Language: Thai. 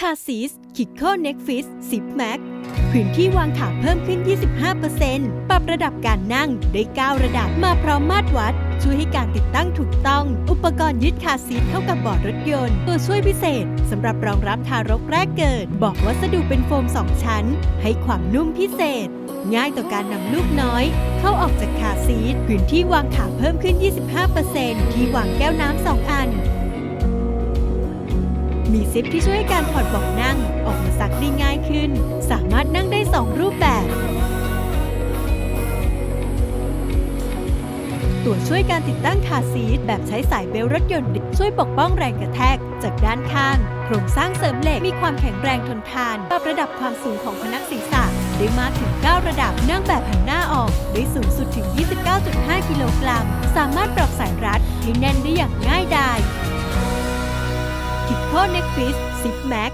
คาซีสคิกโคเน็กฟิส10แม็กพื้นที่วางขาเพิ่มขึ้น 25%ปรับระดับการนั่งได้ 9 ระดับมาพร้อมมาตรวัด ช่วยให้การติดตั้งถูกต้อง อุปกรณ์ยึดคาซีทเข้ากับเบาะรถยนต์ ตัวช่วยพิเศษสำหรับรองรับทารกแรกเกิด บอกวัสดุเป็นโฟม 2 ชั้น ให้ความนุ่มพิเศษ ง่ายต่อการนำลูกน้อย เข้าออกจากคาซีทพื้นที่วางขาเพิ่มขึ้น 25%ที่วางแก้วน้ำสองอัน มีซิปที่ช่วยให้การถอดเบอกนั่ง ออกมาซักได้ง่ายขึ้น สามารถนั่งได้ 2 รูปแบบ ตัวช่วยการติดตั้งคาซีทแบบใช้สายเบลต์รถยนต์ ช่วยปกป้องแรงกระแทก จากด้านข้าง โครงสร้างเสริมเหล็กมีความแข็งแรงทนทานปรับระดับความสูงของพนักศีรษะได้มากถึง 9 ระดับนั่งแบบหันหน้าออกได้สูงสุดถึง 29.5 กิโลกรัม สามารถปรับสายรัดให้แน่นได้อย่างง่ายดาย คิดโคเน็กฟิสซิปแม็ก